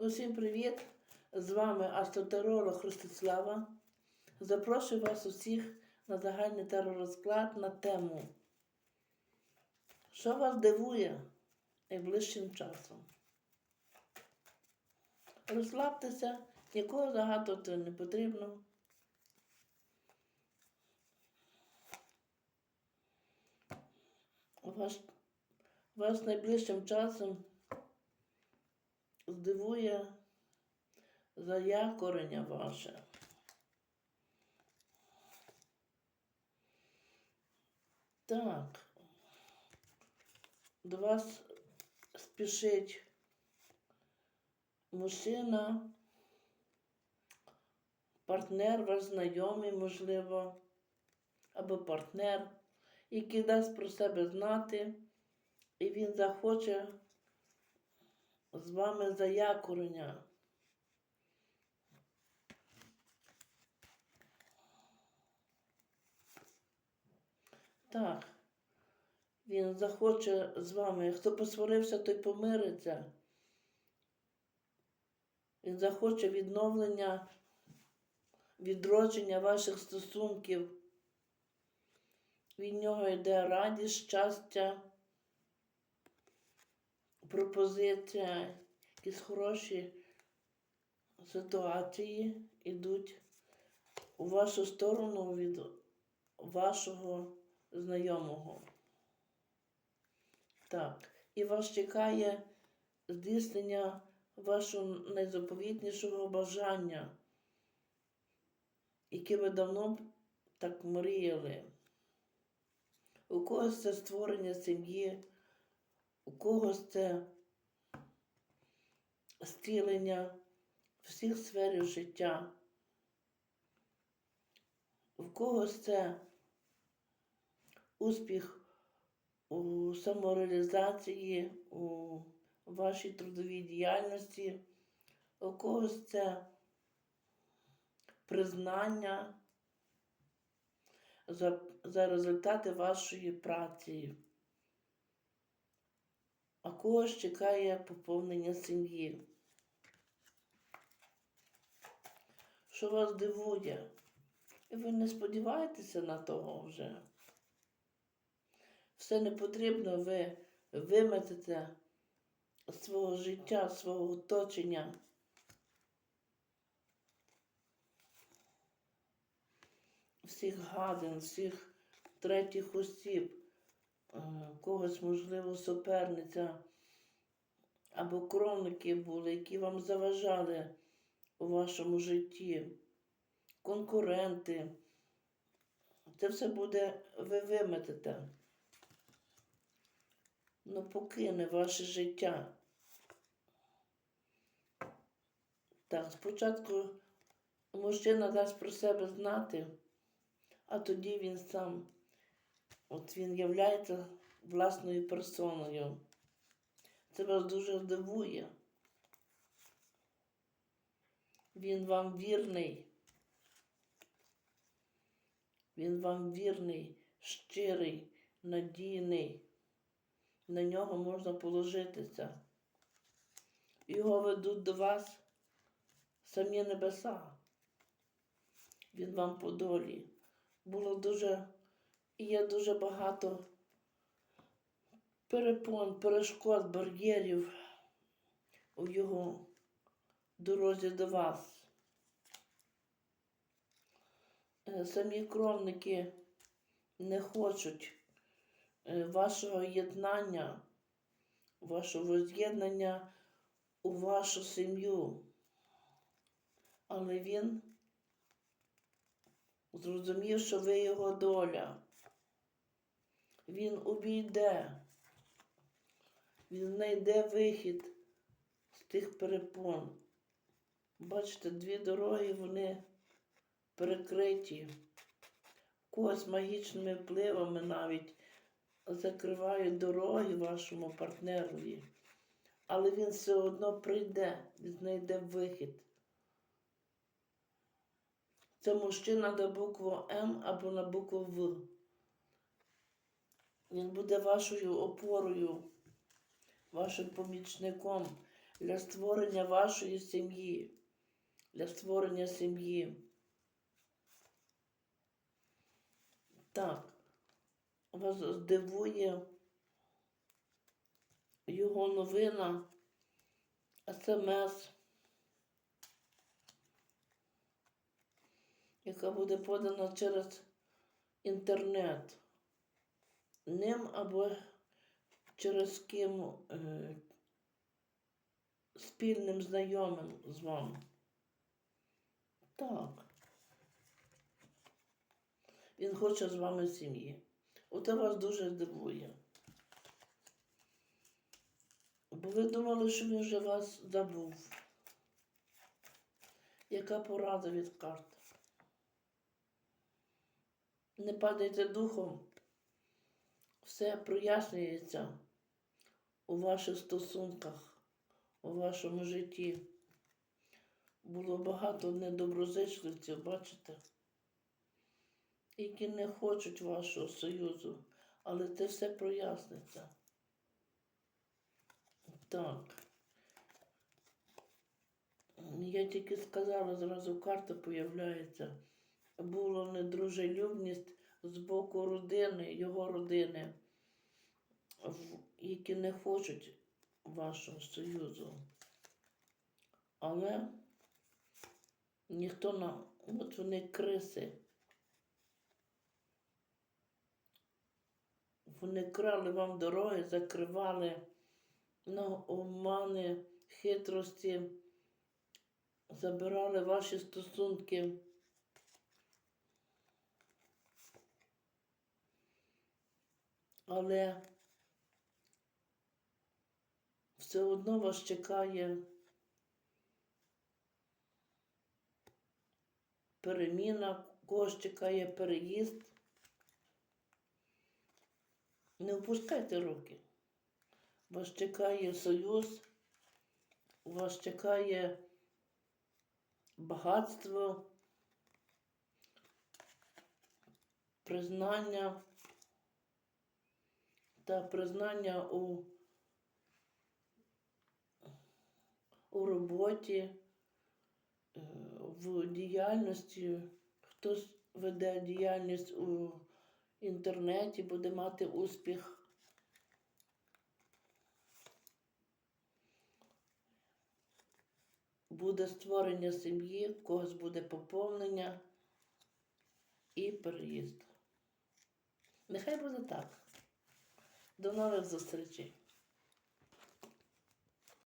Усім привіт! З вами астротеролог Ростислава. Запрошую вас усіх на загальний теророзклад на тему. Що вас дивує найближчим часом? Розслабтеся, нікого загадувати не потрібно. Вас, вас найближчим часом здивує заякорення ваше. Так. До вас спішить мужчина, партнер, ваш знайомий, можливо, або партнер, який дасть про себе знати, і він захоче з вами заякорення. Так, він захоче з вами. Хто посварився, той помириться. Він захоче відновлення, відродження ваших стосунків. Від нього йде радість, щастя, пропозиція, якісь хороші ситуації йдуть у вашу сторону від вашого знайомого. Так, і вас чекає здійснення вашого найзаповітнішого бажання, яке ви давно так мріяли. У когось це створення сім'ї, у когось це зцілення всіх сферів життя. У когось це успіх у самореалізації, у вашій трудовій діяльності, у когось це признання за, за результати вашої праці, а когось чекає поповнення сім'ї. Що вас дивує? І ви не сподіваєтеся на того вже. Все не потрібно, ви виметете з свого життя, свого оточення. Всіх гадин, всіх третіх осіб, когось, можливо, суперниця або кровники були, які вам заважали у вашому житті, конкуренти. Це все буде, ви виметете. Ну, покине ваше життя. Так, спочатку мужчина дасть про себе знати, а тоді він сам, от він являється власною персоною. Це вас дуже здивує. Він вам вірний. Він вам вірний, щирий, надійний. На нього можна положитися. Його ведуть до вас самі небеса. Він вам по долі. Було дуже і є дуже багато перепон, перешкод, бар'єрів у його дорозі до вас. Е, Самі кровники не хочуть е, вашого єднання, вашого з'єднання у вашу сім'ю. Але він зрозумів, що ви його доля. Він обійде, він знайде вихід з тих перепон. Бачите, дві дороги вони перекриті. Когось магічними впливами навіть закривають дороги вашому партнерові. Але він все одно прийде і знайде вихід. Це мужчина на букву М або на букву В. Він буде вашою опорою, вашим помічником. для створення вашої сім'ї, для створення сім'ї. Так, вас здивує його новина, смс, яка буде подана через інтернет. Ним або через ким е, спільним знайомим з вами. Так. Він хоче з вами сім'ї. Оце вас дуже здивує. Бо ви думали, що він вже вас забув. Яка порада від карт? Не падайте духом. Все прояснюється у ваших стосунках, у вашому житті. Було багато недоброзичливців, бачите, які не хочуть вашого союзу, але це все проясниться. Так. Я тільки сказала, зразу карта появляється. Була недружелюбність з боку родини, його родини, які не хочуть вашого союзу. Але ніхто на. От вони криси. Вони крали вам дороги, закривали на обмани, хитрості, забирали ваші стосунки. Але все одно вас чекає переміна, когось чекає переїзд. Не опускайте руки. Вас чекає союз, вас чекає багатство, признання та признання у, у роботі, е, в діяльності. Хтось веде діяльність у інтернеті, буде мати успіх. Буде створення сім'ї, в когось буде поповнення і переїзд. Нехай буде так. До нових зустрічей.